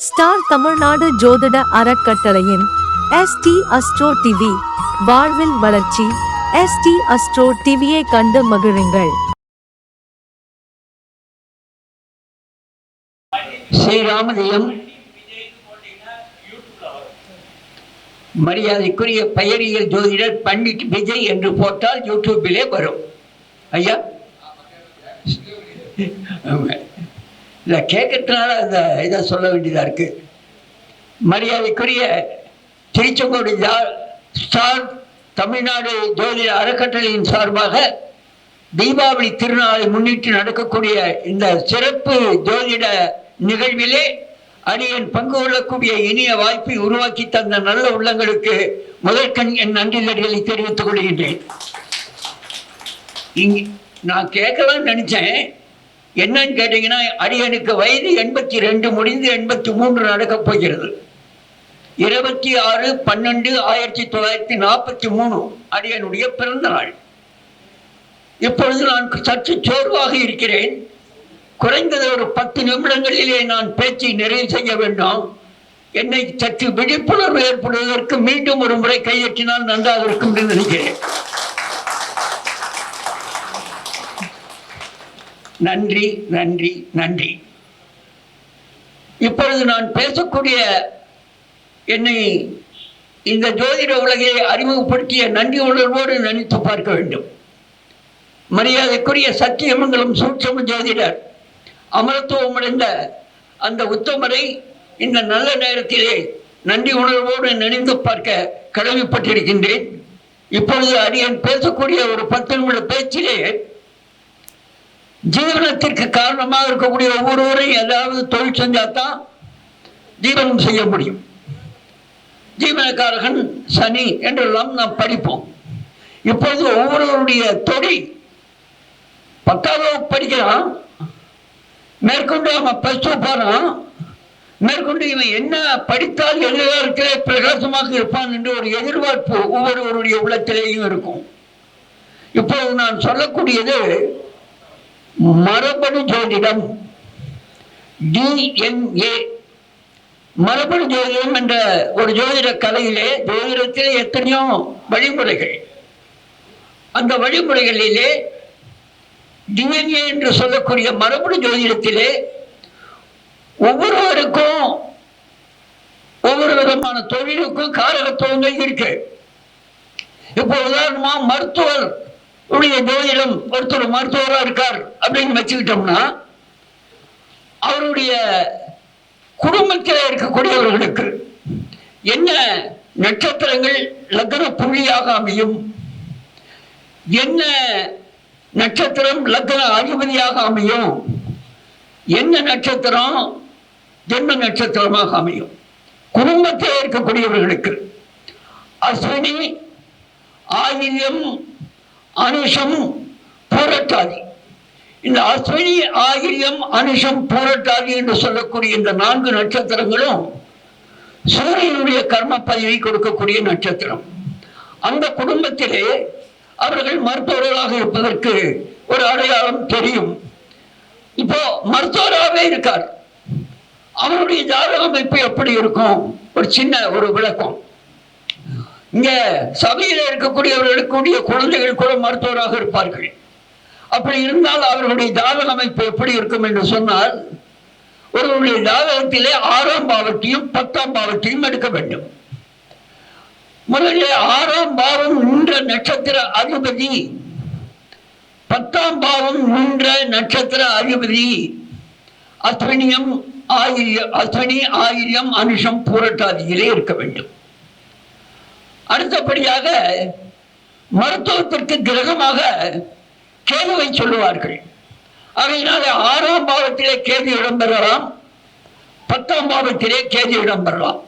Star Tamil Nadu ஜோதிட அறக்கட்டளையின் ST astro TV வாழ்வில் வளர்ச்சி எஸ்டி அஸ்ட்ரோ டிவியை கண்டு மகிழுங்கள். ஸ்ரீராமஜெயம் மரியாதைக்குரிய பெயரியல் ஜோதிடர் பண்டிட் விஜய் என்று போட்டால் யூடியூபிலே வரும். ஐயா? இல்லை கேட்கறதுனால அந்த இதை சொல்ல வேண்டியதாக இருக்கு. மரியாதைக்குரிய திருச்செங்கோடு ஸ்டார் தமிழ்நாடு ஜோதிட அறக்கட்டளையின் சார்பாக தீபாவளி திருநாளை முன்னிட்டு நடக்கக்கூடிய இந்த சிறப்பு ஜோதிட நிகழ்விலே அடியன் பங்கு கொள்ளக்கூடிய இனிய வாய்ப்பை உருவாக்கி தந்த நல்ல உள்ளங்களுக்கு முதற்கண் என் நன்றிதல்களை தெரிவித்துக் கொள்கின்றேன். இங்க நான் கேட்கலாம்னு நினைச்சேன். என்னன்னு கேட்டீங்கன்னா அடியனுக்கு வயது எண்பத்தி ரெண்டு முடிந்து எண்பத்தி மூன்று நடக்கப் போகிறது. இருபத்தி ஆறு பன்னெண்டு ஆயிரத்தி தொள்ளாயிரத்தி நாற்பத்தி மூணு அடியனுடைய பிறந்த நாள். இப்பொழுது நான் சற்று சோர்வாக இருக்கிறேன். குறைந்தது ஒரு பத்து நிமிடங்களிலே நான் பேச்சை நிறைவு செய்ய வேண்டும். என்னை சற்று விழிப்புணர்வு ஏற்படுவதற்கு மீண்டும் ஒரு முறை கையெற்றினால் நன்றாக இருக்கும் என்று நினைக்கிறேன். நன்றி நன்றி நன்றி. இப்பொழுது நான் பேசக்கூடிய என்னை இந்த ஜோதிட உலகை அறிமுகப்படுத்திய நன்றி உணர்வோடு நினைத்து பார்க்க வேண்டும். மரியாதைக்குரிய சத்தியமங்கலம் சூட்சம ஜோதிடர் அமரத்துவம் அடைந்த அந்த உத்தமரை இந்த நல்ல நேரத்திலே நன்றி உணர்வோடு நினைந்து பார்க்க கடமைப்பட்டிருக்கின்றேன். இப்பொழுது அடியன் பேசக்கூடிய ஒரு பத்து நிமிட பேச்சிலே ஜீவனத்திற்கு காரணமாக இருக்கக்கூடிய ஒவ்வொருவரையும் ஏதாவது தொழில் செஞ்சாதான் ஜீவனம் செய்ய முடியும். ஜீவனக்காரகன் சனி என்றெல்லாம் நாம் படிப்போம். இப்பொழுது ஒவ்வொருவருடைய தொழில் பத்தாவது படிக்கிறான். மேற்கொண்டு அவன் பிளஸ் டூ போறான். மேற்கொண்டு இவன் என்ன படித்தால் எதிர்காலத்திலே பிரகாசமாக இருப்பான் என்று ஒரு எதிர்பார்ப்பு ஒவ்வொருவருடைய உள்ளத்திலேயும் இருக்கும். இப்போது நான் சொல்லக்கூடியது மரபணு ஜோதிடம். டிஎன்ஏ மரபணு ஜோதிடம் என்ற ஒரு ஜோதிட கலையிலே ஜோதிடத்திலே எத்தனையோ வழிமுறைகள். அந்த வழிமுறைகளிலே டிஎன்ஏ என்று சொல்லக்கூடிய மரபணு ஜோதிடத்திலே ஒவ்வொருவருக்கும் ஒவ்வொரு விதமான தொழிலுக்கும் காரகத்துவங்கள் இருக்கு. இப்போ உதாரணமா மருத்துவர் உடைய ஜோதிடம் ஒருத்தர் மருத்துவரா இருக்கார் அப்படின்னு வச்சுக்கிட்டோம்னா அவருடைய குடும்பத்தில் இருக்கக்கூடியவர்களுக்கு என்ன நட்சத்திரங்கள் லக்ன புள்ளியாக அமையும்? என்ன நட்சத்திரம் லக்ன அதிபதியாக அமையும்? என்ன நட்சத்திரம் ஜென்ம நட்சத்திரமாக அமையும்? குடும்பத்தில் இருக்கக்கூடியவர்களுக்கு அஸ்வினி ஆயில்யம் அனுஷம் பூரட்டாதி இந்த அஸ்வினி ஆயில்யம் அனுஷம் பூரட்டாதி என்று சொல்லக்கூடிய இந்த நான்கு நட்சத்திரங்களும் சூரியனுடைய கர்ம பதிவை கொடுக்கக்கூடிய நட்சத்திரம். அந்த குடும்பத்திலே அவர்கள் மருத்துவர்களாக இருப்பதற்கு ஒரு அடையாளம் தெரியும். இப்போ மருத்துவராகவே இருக்கார். அவருடைய ஜாதகம் அமைப்பு எப்படி இருக்கும்? ஒரு சின்ன ஒரு விளக்கம். இங்க சபையில் இருக்கக்கூடியவர்களுக்குரிய குழந்தைகள் கூட மருத்துவராக இருப்பார்கள். அப்படி இருந்தால் அவர்களுடைய ஜாதக அமைப்பு எப்படி இருக்கும் என்று சொன்னால் ஒருவருடைய ஜாதகத்திலே ஆறாம் பாவத்தையும் பத்தாம் பாவத்தையும் எடுக்க வேண்டும். முதலில் ஆறாம் பாவம் நின்ற நட்சத்திர அதிபதி பத்தாம் பாவம் நின்ற நட்சத்திர அதிபதி அஸ்வினியம் ஆயிரியம் அஸ்வினி ஆயிரியம் அனுஷம் பூரட்டாதியிலே இருக்க வேண்டும். அடுத்தபடியாக மருத்துவத்திற்கு கிரகமாக கேதுவை சொல்லுவார்கள். ஆகையினால ஆறாம் பாவத்திலே கேது இடம்பெறலாம். பத்தாம் பாவத்திலே கேது இடம்பெறலாம்.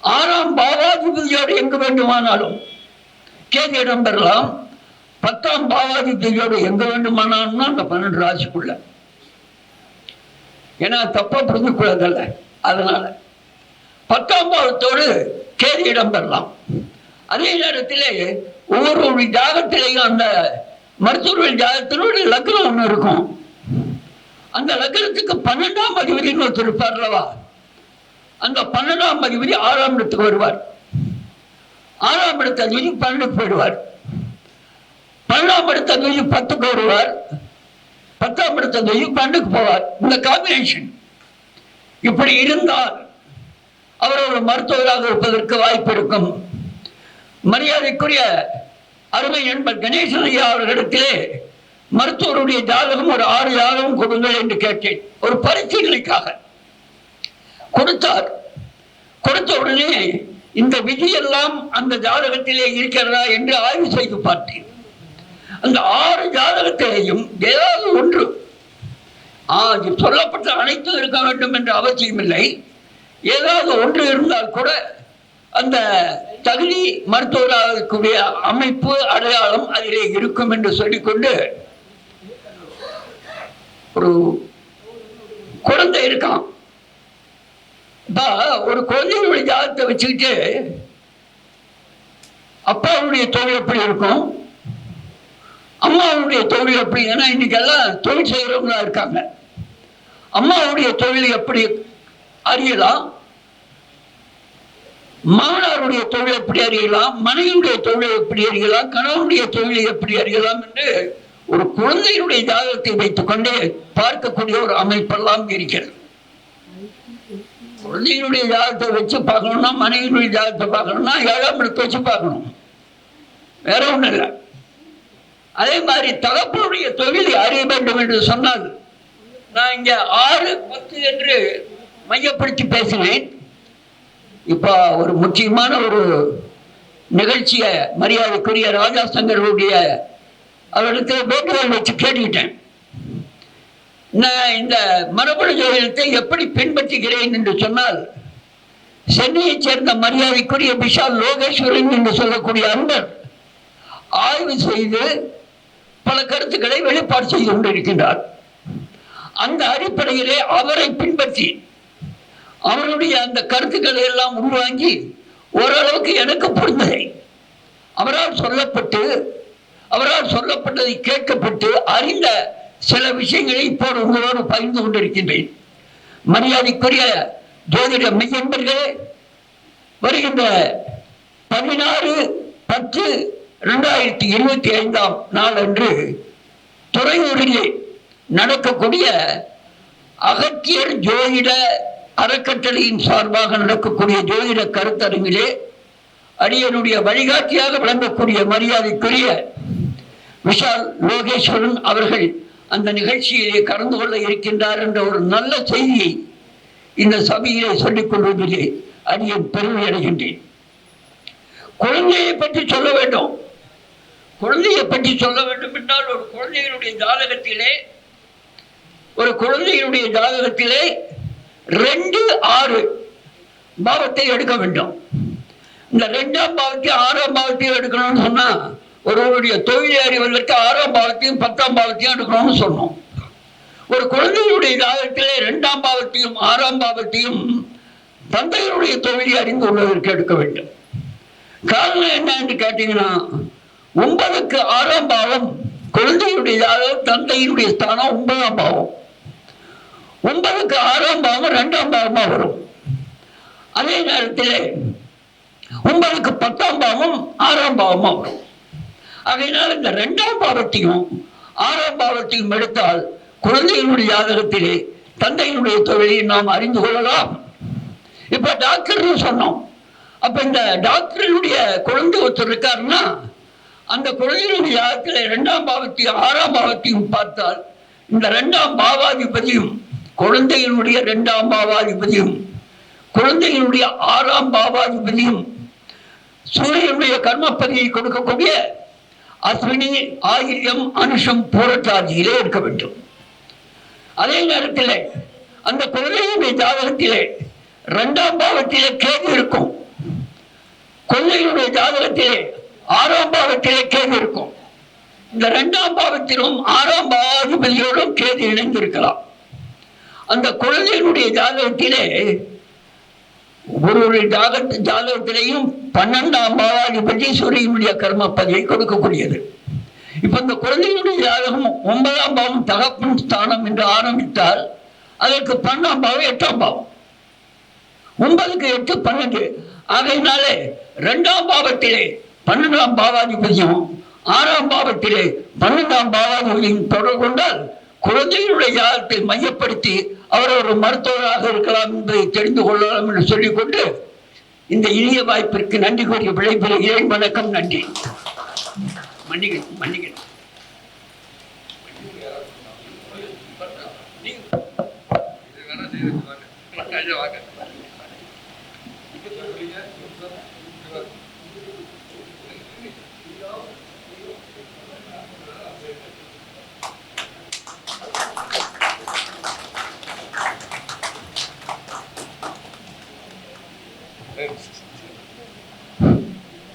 ஆறாம் பாவாதிபதியோடு எங்கு வேண்டுமானாலும் கேது இடம்பெறலாம். பத்தாம் பாவாதிபதியோடு எங்கு வேண்டுமானாலும் அந்த பன்னெண்டு ராசிக்குள்ள. ஏன்னா தப்பா புரிந்து கொள்ளதல்ல. அதனால பத்தாம் பாவத்தோடு கேதி இடம் பெறலாம் அதே நேரத்திலே ஒவ்வொரு ஜாகத்திலேயும் அந்த மருத்துவர்கள் ஜாதகத்தினுடைய லக்னம் ஒன்று இருக்கும். அந்த லக்னத்துக்கு பன்னெண்டாம் அதிபதினு ஒருத்தர் இருப்பார்லவா அந்த பன்னெண்டாம் அதிபதி ஆறாம் இடத்துக்கு வருவார். ஆறாம் இடத்து அதிபதி பன்னெண்டுக்கு போயிடுவார். பன்னெண்டாம் இடத்து அதிபதி பத்துக்கு வருவார். பத்தாம் இடத்து அதிபதி பன்னெண்டுக்கு போவார். இந்த காம்பினேஷன் இப்படி இருந்தால் அவர் ஒரு மருத்துவராக இருப்பதற்கு வாய்ப்பு இருக்கும். மரியாதைக்குரிய அருமை நண்பர் கணேசன் ஐயா அவர்களிடத்திலே மருத்துவருடைய ஜாதகம் ஒரு ஆறு ஜாதகம் கொடுங்கள் என்று கேட்டேன். ஒரு பரிசீலனைக்காக கொடுத்தார். கொடுத்த உடனே இந்த விதியெல்லாம் அந்த ஜாதகத்திலே இருக்கிறதா என்று ஆய்வு செய்து பார்த்தேன். அந்த ஆறு ஜாதகத்திலேயும் ஏதாவது ஒன்று. சொல்லப்பட்ட அனைத்தும் இருக்க வேண்டும் என்ற அவசியமில்லை. ஏதாவது ஒன்று இருந்தால் கூட அந்த தகுதி மருத்துவராகக்கூடிய அமைப்பு அடையாளம் அதிலே இருக்கும் என்று சொல்லிக்கொண்டு ஒரு குழந்தை இருக்கான். இப்ப ஒரு குழந்தைகளுடைய ஜாதகத்தை வச்சுக்கிட்டு அப்பாவுடைய தொழில் எப்படி இருக்கும்? அம்மாவுடைய தொழில் எப்படி? ஏன்னா இன்னைக்கு எல்லாம் தொழில் செய்கிறவங்களா இருக்காங்க. அம்மாவுடைய தொழில் எப்படி அறியலாம் மாணவருடைய தொழில் எப்படி அறியலாம் மனைவியுடைய தொழில் எப்படி அறியலாம் கணவனுடைய தொழிலை எப்படி அறியலாம் என்று ஒரு குழந்தையினுடைய ஜாதகத்தை வைத்துக் கொண்டே பார்க்கக்கூடிய ஒரு அமைப்பெல்லாம் இருக்கிறது. குழந்தையினுடைய ஜாதகத்தை வச்சு பார்க்கணும்னா மனைவியினுடைய ஜாதகத்தை பார்க்கணும்னா ஏழாம் இடத்தை வச்சு பார்க்கணும். வேற ஒண்ணும் இல்லை. அதே மாதிரி தகப்பனுடைய தொழிலை அறிய வேண்டும் என்று சொன்னால் நான் இங்க ஆறு பத்து என்று மையப்படுத்தி பேசினேன் இப்போ ஒரு முக்கியமான ஒரு நிகழ்ச்சியை மரியாதைக்குரிய ராஜா சங்கருடைய அவரிடத்தில் வேண்டுகோள் வச்சு கேட்டுக்கிட்டேன். நான் இந்த மரபணு ஜோதிடத்தை எப்படி பின்பற்றுகிறேன் என்று சொன்னால் சென்னையைச் சேர்ந்த மரியாதைக்குரிய விஷால் லோகேஸ்வரன் என்று சொல்லக்கூடிய அன்பர் ஆய்வு செய்து பல கருத்துக்களை வெளிப்பாடு செய்து கொண்டிருக்கின்றார். அந்த அடிப்படையிலே அவரை பின்பற்றி அவருடைய அந்த கருத்துக்களை எல்லாம் உள்வாங்கி ஓரளவுக்கு எனக்கு புரிந்ததை. அவரால் சொல்லப்பட்டு அவரால் சொல்லப்பட்டதை கேட்கப்பட்டு அறிந்த சில விஷயங்களை இப்போது உங்களோடு பகிர்ந்து கொண்டிருக்கின்றேன். மரியாதைக்குரிய ஜோதிட மெய்யன்பர்களே வருகின்ற பதினாறு பத்து ரெண்டாயிரத்தி இருபத்தி ஐந்தாம் நாள் அன்று துறையூரிலே நடக்கக்கூடிய அகத்தியர் ஜோதிட அறக்கட்டளையின் சார்பாக நடக்கக்கூடிய ஜோதிட கருத்தரங்கிலே அடியனுடைய வழிகாட்டியாக விளங்கக்கூடிய மரியாதைக்குரிய விஷால் லோகேஸ்வரன் அவர்கள் அந்த நிகழ்ச்சியிலே கலந்து கொள்ள இருக்கின்றார் என்ற ஒரு நல்ல செய்தியை இந்த சபையிலே சொல்லிக் கொள்வதிலே அடியன் பெருமை அடைகின்றேன். குழந்தையை பற்றி சொல்ல வேண்டும். குழந்தையை பற்றி சொல்ல வேண்டும் என்றால் ஒரு குழந்தையினுடைய ஜாதகத்திலே ஒரு குழந்தையினுடைய ஜாதகத்திலே ரெண்டு ஆறு பாவத்தை எடுக்க வேண்டும். இந்த ரெண்டாம் பாவத்தையும் ஆறாம் பாவத்தையும் எடுக்கணும்னு சொன்னா ஒருவருடைய தொழில் அறிவதற்கு ஆறாம் பாவத்தையும் பத்தாம் பாவத்தையும் எடுக்கணும்னு சொன்னோம். ஒரு குழந்தையுடைய ஜாதகத்திலே இரண்டாம் பாவத்தையும் ஆறாம் பாவத்தையும் தந்தையருடைய தொழிலை அறிந்து கொள்வதற்கு எடுக்க வேண்டும். காரணம் என்ன என்று கேட்டீங்கன்னா ஒன்பதுக்கு ஆறாம் பாவம் குழந்தையுடைய ஜாதகம் தந்தையினுடைய ஸ்தானம் ஒன்பதாம் பாவம். ஒன்பதுக்கு ஆறாம் பாவம் இரண்டாம் பாவமா வரும். அதே நேரத்தில் ஒன்பதுக்கு பத்தாம் பாவம் ஆறாம் பாவமா வரும் ஆகையினால் இந்த ரெண்டாம் பாவத்தையும் ஆறாம் பாவத்தையும் எடுத்தால் குழந்தையினுடைய ஜாதகத்திலே தந்தையினுடைய தொழிலை நாம் அறிந்து கொள்ளலாம். இப்ப டாக்டர்னு சொன்னோம். அப்ப இந்த டாக்டரினுடைய குழந்தை ஒருத்தர் இருக்காருன்னா அந்த குழந்தையினுடைய ஜாதகத்தில் இரண்டாம் பாவத்தையும் ஆறாம் பாவத்தையும் பார்த்தால் இந்த இரண்டாம் பாவாதிபதியும் குழந்தையினுடைய இரண்டாம் பாவாதிபதியும் குழந்தையினுடைய ஆறாம் பாவாதிபதியும் சூரியனுடைய கர்மப்பதியை கொடுக்கக்கூடிய அஸ்வினி ஆயிரம் அனுஷம் போராட்டாதியிலே இருக்க வேண்டும். அதே நேரத்தில் அந்த குழந்தையுடைய ஜாதகத்திலே இரண்டாம் பாவத்திலே கேது இருக்கும். குழந்தையுடைய ஜாதகத்திலே ஆறாம் பாவத்திலே கேது இருக்கும். இந்த இரண்டாம் பாவத்திலும் ஆறாம் பாவாதிபதியோடும் கேது இணைந்திருக்கலாம். அந்த குழந்தையினுடைய ஜாதகத்திலே ஒரு ஒரு ஜாத ஜாதகத்திலேயும் பன்னெண்டாம் பாவாதிபதி சூரியனுடைய கர்ம பதிவை கொடுக்கக்கூடியது. இப்ப இந்த குழந்தையினுடைய ஜாதகம் ஒன்பதாம் பாவம் தகப்பன் ஸ்தானம் என்று ஆரம்பித்தால் அதற்கு பன்னெண்டாம் பாவம் எட்டாம் பாவம். ஒன்பதுக்கு எட்டு பன்னெண்டு. ஆகையினாலே ரெண்டாம் பாவத்திலே பன்னெண்டாம் பாவாதிபதியும் ஆறாம் பாவத்திலே பன்னெண்டாம் பாவாதிபதியும் தொடர்பு கொண்டால் குழந்தைகளுடைய ஜாதகத்தை மையப்படுத்தி அவர் ஒரு மருத்துவராக இருக்கலாம் என்பதை தெரிந்து கொள்ளலாம் என்று சொல்லிக்கொண்டு இந்த இனிய வாய்ப்பிற்கு நன்றி கூறிய விளைபெறுகிறேன் வணக்கம் நன்றி மன்னிக்க மன்னிக்க